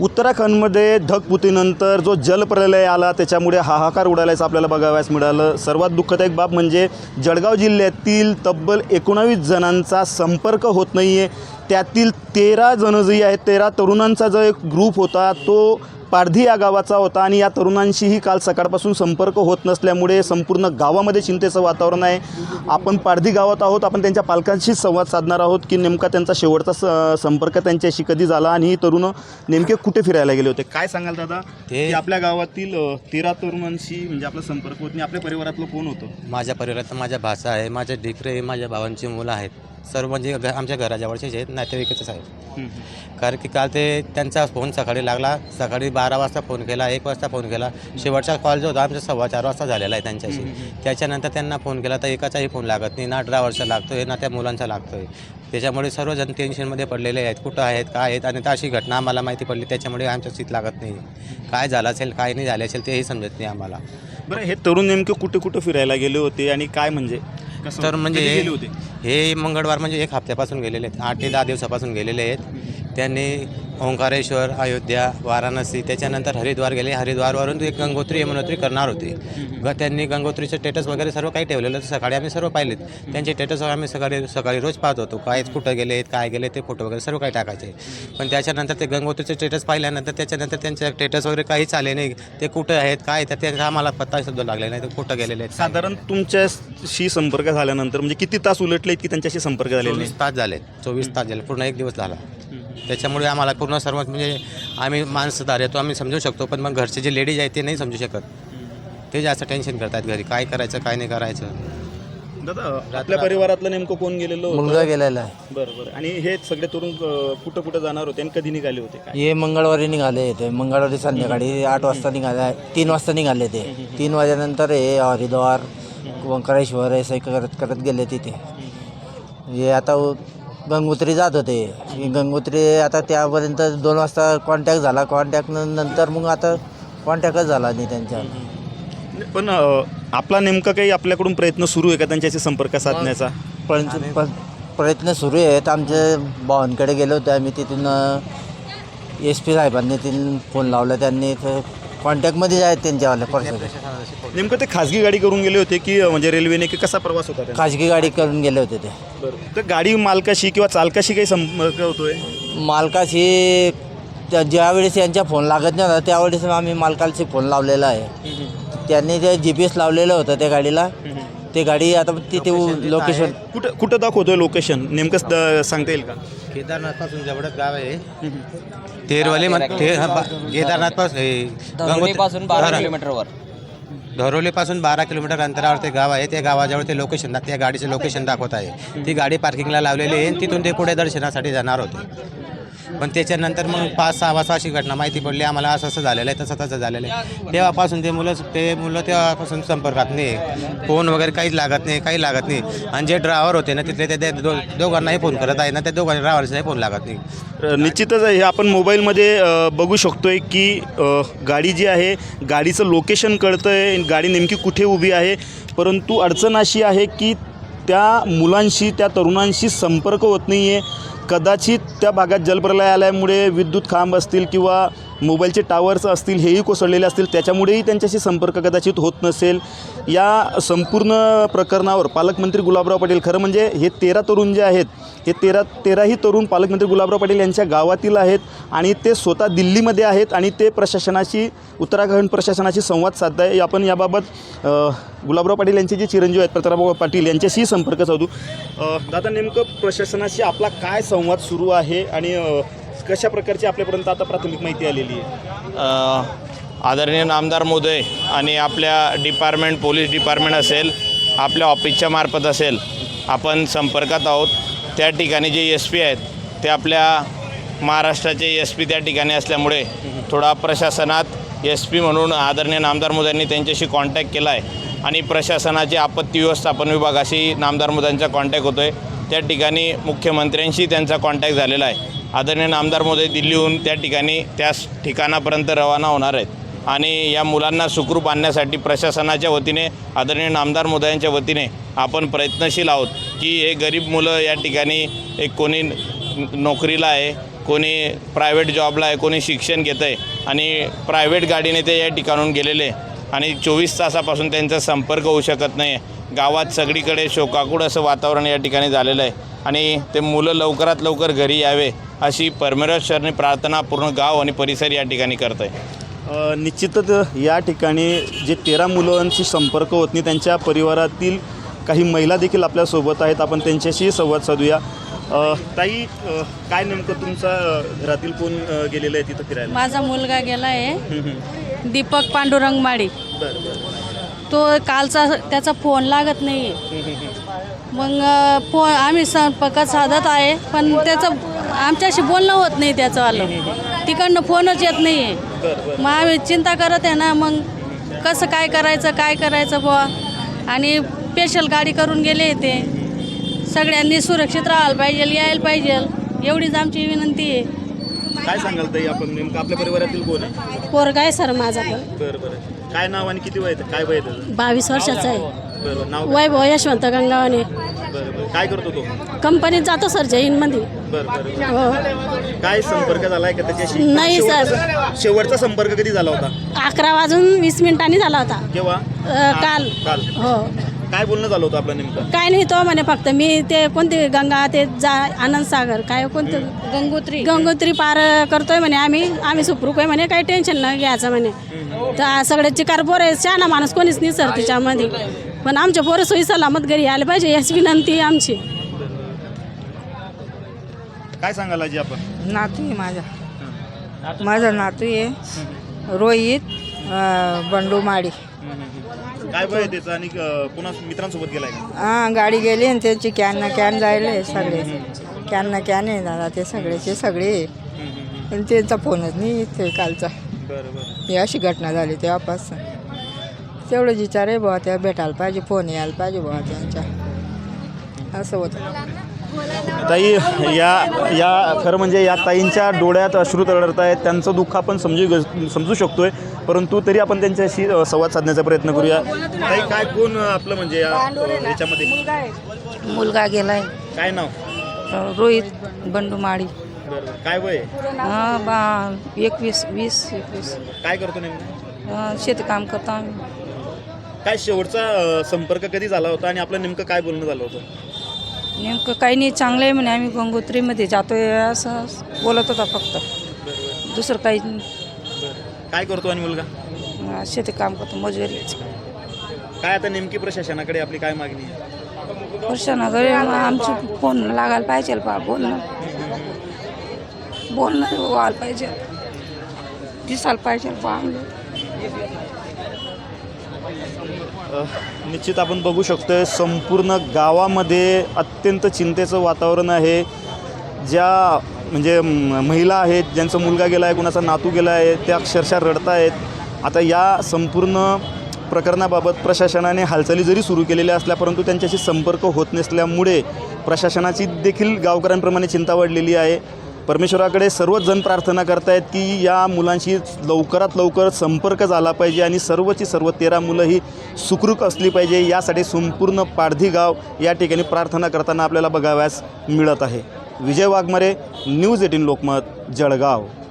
उत्तराखंडमध्ये धगपुतीनंतर जो जलप्रलय आला त्याच्यामुळे हाहाकार उडाल्याचं आपल्याला बघावयास मिळालं. सर्वात दुःखदायक बाब म्हणजे जळगाव जिल्ह्यातील तब्बल एकोणावीस जणांचा संपर्क होत नाही आहे त्यातील तेरा जणं जे आहेत तेरा तरुणांचा जो एक ग्रुप होता तो पारधी या गावाचा होता आणि या तरुणांशीही काल सकाळपासून संपर्क होत नसल्यामुळे संपूर्ण गावामध्ये चिंतेचं वातावरण आहे. आपण पारधी गावात आहोत आपण त्यांच्या पालकांशी संवाद साधणार आहोत की नेमका त्यांचा शेवटचा स संपर्क त्यांच्याशी कधी झाला आणि ही तरुण नेमके कुठे फिरायला गेले होते? काय सांगाल दादा? ते- आपल्या गावातील तेरा तरुणांशी म्हणजे आपला संपर्क होत नाही. आपल्या परिवारातलं कोण होतं? माझ्या परिवारात माझ्या भाषा आहे माझे ढिकरे आहे, माझ्या भावांची मुलं आहेत. सर्व म्हणजे घ- आमच्या घराजवळचेच आहेत नातेवाईकच आहेत. कारण की काल ते त्यांचा फोन सकाळी लागला सकाळी बारा वाजता फोन केला एक वाजता फोन केला. शेवटचा कॉल जो होता आमचा सव्वा चार वाजता झालेला आहे त्यांच्याशी. त्याच्यानंतर त्यांना फोन केला तर एकाचाही फोन लागत नाही. ना ड्रायव्हरचा लागतोय ना त्या मुलांचा लागतोय. त्याच्यामुळे सर्वजण टेन्शनमध्ये पडलेले आहेत. कुठं आहेत काय आहेत? आणि अशी घटना आम्हाला माहिती पडली त्याच्यामुळे आमच्या सीट लागत नाही. काय झालं असेल काय नाही झालं असेल तेही समजत नाही आम्हाला. बरं हे तरुण नेमके कुठे कुठे फिरायला गेले होते आणि काय म्हणजे? कसं तर? म्हणजे कधी गेले होते हे मंगळवार म्हणजे एक हप्त्यापासून गेलेले आहेत आठ ते दहा दिवसापासून गेलेले आहेत त्यांनी ओंकारेश्वर अयोध्या वाराणसी त्याच्यानंतर हरिद्वार गेले. हरिद्वारवरून ते गंगोत्री यमुनोत्री करणार होते. ग त्यांनी गंगोत्रीचे स्टेटस वगैरे सर्व काही ठेवलेलं सकाळी आम्ही सर्व पाहिलेत. त्यांचे स्टेटस आम्ही सकाळी सकाळी रोज पाहत होतो. काय कुठं गेले काय गेले ते फोटो वगैरे सर्व काही टाकायचे. पण त्याच्यानंतर ते गंगोत्रीचे स्टेटस पाहिल्यानंतर त्याच्यानंतर त्यांचे स्टेटस वगैरे काहीच आले नाही. ते कुठं आहेत काय आहेत, त्यांचा आम्हाला पत्ता सुद्धा लागले नाही. ते कुठं गेलेले आहेत साधारण तुमच्याशी संपर्क झाल्यानंतर म्हणजे किती तास उलटले की त्यांच्याशी संपर्क चोवीस तास झाले. चोवीस तास झाले. पूर्ण एक दिवस झाला. त्याच्यामुळे आम्हाला पूर्ण सर्व म्हणजे आम्ही माणसंदार येतो आम्ही समजू शकतो पण मग घरचे जे लेडीज आहेत ते नाही समजू शकत. ते जास्त टेन्शन करतात घरी काय करायचं काय नाही करायचं. दादा आपल्या परिवारातलं नेमकं कोण गेलेलं मुलगा गेलेला आहे. बरं बरं. आणि हे सगळे तरुण अ, कुठं कुठं जाणार होते आणि कधी निघाले होते काय? हे मंगळवारी निघाले ते. मंगळवारी संध्याकाळी आठ वाजता निघाले तीन वाजता निघाले ते. तीन वाजेनंतर हे हरिद्वार ओंकारेश्वर हे सगळे करत करत गेले तिथे. हे आता उ- गंगोत्री जात होते. हे गंगोत्री आता त्यापर्यंत दोन वाजता कॉन्टॅक्ट झाला. कॉन्टॅक्ट नंतर मग आता कॉन्टॅक्टच झाला नाही त्यांच्या. पण अ, आपला नेमका काही आपल्याकडून प्रयत्न सुरू आहे का त्यांच्याशी संपर्क साधण्याचा? पण पण प्रयत्न सुरू आहेत. आमच्या भावांकडे गेलो होते. आम्ही तिथून एस पी साहेबांनी तिथून फोन लावला. त्यांनी कॉन्टॅक्टमध्ये आहेत त्यांच्यावाल्या पर्सन नेमकं ते खाजगी गाडी करून गेले होते की अ, म्हणजे रेल्वेने की कसा प्रवास होता त्यांचा? खाजगी गाडी करून गेले होते ते. बरं. तर गाडी मालकाशी किंवा चालकाशी काही संपर्क होतोय? मालकाशी त्या- ज्यावेळेस यांच्या फोन लागत नव्हता त्यावेळेस आम्ही मालकाशी फोन लावलेला आहे. त्यांनी ते जी पी एस लावलेलं होतं त्या गाडीला ते गाडी आता तिथे लोकेशन कुठं कुठं दाखवतोय लोकेशन नेमकं स- सांगता येईल का? केदारनाथपासून जवळच गाव आहे. तेरवाली केदारनाथपासून पासून बारा किलोमीटरवर धरोलीपासून बारा किलोमीटर अंतरावर ते गाव आहे. त्या गावाजवळ ते लोकेशन त्या गाडीचे लोकेशन दाखवत आहे. ती गाडी पार्किंगला लावलेली आहे आणि तिथून ते पुढे दर्शनासाठी जाणार होते. पण त्याच्यानंतर मग पाच सहा वाजता अशी घटना माहिती पडली. आम्हाला असं असं झालेलं आहे तसं तसं झालेलं आहे. तेव्हापासून ते मुलं ते मुलं तेव्हापासून संपर्कात नाही. फोन वगैरे काहीच लागत नाही काही लागत नाही. आणि जे ड्रायव्हर होते ना तिथले ते- दो दोघांनाही फोन करत आहे ना त्या दोघांना ड्रायव्हरचाही फोन लागत नाही. निश्चितच हे आपण मोबाईलमध्ये बघू शकतोय की अ, गाडी जी आहे गाडीचं लोकेशन कळतं आहे गाडी नेमकी कुठे उभी आहे. परंतु अडचण अशी आहे की त्या मुलांशी त्या तरुणांशी संपर्क होत नाही आहे कदाचित त्या भागात जलप्रलय आल्यामुळे विद्युत खांब असतील किंवा मोबाईलचे टावर्स असतील हेही कोसळलेले असतील त्याच्यामुळेही त्यांच्याशी संपर्क कदाचित होत नसेल. या संपूर्ण प्रकरणावर पालकमंत्री गुलाबराव पाटील खरं म्हणजे हे तेरा तरुण जे आहेत हे तेरा तेराही तरुण पालकमंत्री गुलाबराव पाटील यांच्या गावातील आहेत आणि ते स्वतः दिल्लीमध्ये आहेत आणि ते प्रशासनाशी उत्तराखंड प्रशासनाशी संवाद साधत आहे आपण याबाबत गुलाबराव पाटील यांचे जे चिरंजीव आहेत प्रतापराव पाटील यांच्याशी संपर्क साधू. दादा नेमकं प्रशासनाशी आपला काय संवाद सुरू आहे आणि कशा प्रकारची आपल्यापर्यंत आता प्राथमिक माहिती आलेली आहे? आदरणीय नामदार मोदय आणि आपल्या डिपार्टमेंट पोलीस डिपार्टमेंट असेल आपल्या ऑफिसच्या मार्फत असेल आपण संपर्कात आहोत. त्या ठिकाणी जे एस पी आहेत ते आपल्या महाराष्ट्राचे एस पी त्या ठिकाणी असल्यामुळे थोडा प्रशासनात एस पी म्हणून आदरणीय नामदार मोदयांनी त्यांच्याशी कॉन्टॅक्ट केला आहे आणि प्रशासनाचे आपत्ती व्यवस्थापन विभागाशी नामदार मोदयांचा कॉन्टॅक्ट होतो आहे त्या ठिकाणी मुख्यमंत्र्यांशी त्यांचा कॉन्टॅक्ट झालेला आहे. आदरणीय नामदार मोदय दिल्लीहून त्या ठिकाणी त्याच ठिकाणापर्यंत रवाना होणार आहेत. आणि या मुलांना सुखरूप आणण्यासाठी प्रशासनाच्या वतीने आदरणीय नामदार मोदयांच्या वतीने आपण प्रयत्नशील आहोत की हे गरीब मुलं या ठिकाणी एक कोणी नोकरीला आहे कोणी प्रायव्हेट जॉबला आहे कोणी शिक्षण घेतं आहे आणि प्रायव्हेट गाडीने ते या ठिकाणून गेलेले आणि चोवीस तासापासून त्यांचा संपर्क होऊ शकत नाही गावात सगळीकडे शोकाकूड असं वातावरण या ठिकाणी झालेलं आहे. आणि ते मुलं लवकरात लवकर घरी यावे अशी परमेश्वरने प्रार्थना पूर्ण गाव आणि परिसर या ठिकाणी करत आहे निश्चितच या ठिकाणी जे तेरा मुलांशी संपर्क होत नाही त्यांच्या परिवारातील काही महिला देखील आपल्यासोबत आहेत. आपण त्यांच्याशी संवाद साधूया. अ, ताई अ, काय नेमकं तुमचा अ, घरातील कोण अ, गेलेलं आहे तिथं फिरायला? माझा मुलगा गेला आहे. दीपक पांडुरंग माळी. बरं बरं. तो कालचा त्याचा फोन लागत नाही. मग फोन आम्ही संपर्क साधत आहे पण त्याचं आमच्याशी बोलणं होत नाही त्याचं आलं. तिकडनं फोनच येत नाही आहे मग आम्ही चिंता करत आहे ना मग कसं काय करायचं काय करायचं बुवा? आणि स्पेशल गाडी करून गेले ते. सगळ्यांनी सुरक्षित राहायला पाहिजे यायला पाहिजे. एवढीच आमची विनंती आहे. काय सांगाल ताई आपण? नेमकं आपल्या परिवारातील कोण आहे? पोरगा आहे सर माझा पण. बरं बरं. काय नाव आणि किती वय आहे? काय वय आहे त्याचं? बावीस वर्षाचा आहे. बरं बरं नाव वैभव यशवंत गंगावाने बरं बरं. काय करतो तो? कंपनीत जातो सर जैनमध्ये. बरं बरं हो. काय संपर्क झालाय का त्याच्याशी? नाही, सर. शेवटचा- शेवटचा संपर्क कधी झाला होता? अकरा वाजून वीस मिनिटांनी झाला होता. केव्हा? अ, काल. काल. हो. काय बोलणं झालं होतं आपलं नेमकं? काय नाही तो म्हणे फक्त मी ते कोणते गंगा ते जा आनंद सागर काय कोणतं? गंगोत्री. गंगोत्री पार करतोय म्हणे आम्ही. आम्ही सुखरूप आहे म्हणे काही टेन्शन न घ्यायचं म्हणे. तर सगळे चिकार पोरं आहे शहाणा माणूस कोणीच नाही सर तिच्यामध्ये. पण आमच्या पोरं सोयी सलामत घरी आले पाहिजे याची विनंती आहे आमची. काय सांगाल आजी आपण? नातू आहे माझा. माझा नातू आहे रोहित अं, बंडू माडी. काय वय आहे त्याचं? आणि अं, पुन्हा मित्रांसोबत गेलाय का? हां गाडी गेली आणि त्यांची कॅन ना कॅन जायले सगळे. कॅन ना कॅन आहे दादा ते सगळेचे सगळे. पण त्यांचा फोनच नाही ते कालचा. बरं बरं ही अशी घटना झाली तेव्हापासून. तेवढं विचार आहे बुवा त्या भेटायला पाहिजे फोन यायला पाहिजे बुवा त्यांच्या. असं होतं. ताई या या खरं म्हणजे या ताईंच्या डोळ्यात अश्रू तळत आहेत. त्यांचं दुःख आपण समजू समजू शकतोय. परंतु तरी आपण त्यांच्याशी अ, संवाद साधण्याचा प्रयत्न करूया. ताई काय कोण आपलं म्हणजे या अ, याच्यामध्ये? मुलगा गेलाय. काय नाव? रोहित बंडू माडी काय वय? आहे? हां बा एकवीस वीस एकवीस. काय करतो नेमकं? शेतकाम करतो आम्ही. काय शेवटचा अ, संपर्क कधी झाला होता आणि आपलं नेमकं काय बोलणं झालं होतं? नेमकं काही नाही चांगलं आहे म्हणे. आम्ही गंगोत्रीमध्ये जातोय असं बोलत होता फक्त. दुसरं काही नाही. काय करतो आणि मुलगा? शेती काम करतो मजुरीच. काय आता नेमकी प्रशासनाकडे आपली काय मागणी आहे? वर्षानगर आमची फोन लागायला पाहिजे बा बोलणं. बोलणं व्हायला पाहिजे. दिसायला पाहिजे निश्चित आपण बघू शकतोय संपूर्ण गावामध्ये अत्यंत चिंतेचं वातावरण आहे. ज्या म्हणजे महिला आहेत ज्यांचा मुलगा गेला आहे कुणाचा नातू गेला आहे त्या अक्षरशः रडत आहेत आता या संपूर्ण प्रकरणाबाबत प्रशासनाने हालचाली जरी सुरू केलेल्या असल्या परंतु त्यांच्याशी संपर्क होत नसल्यामुळे प्रशासनाची देखील गावकऱ्यांप्रमाणे चिंता वाढलेली आहे. परमेश्वराकडे सर्वच जण प्रार्थना करतायत की या मुलांशी लवकरात लवकर संपर्क झाला पाहिजे आणि सर्वची सर्व तेरा मुलं ही सुखरूप असली पाहिजे. यासाठी संपूर्ण पारधी गाव या ठिकाणी प्रार्थना करताना आपल्याला बघाव्यास मिळत आहे. Vijay Waghmare news eighteen Lokmat Jalgaon.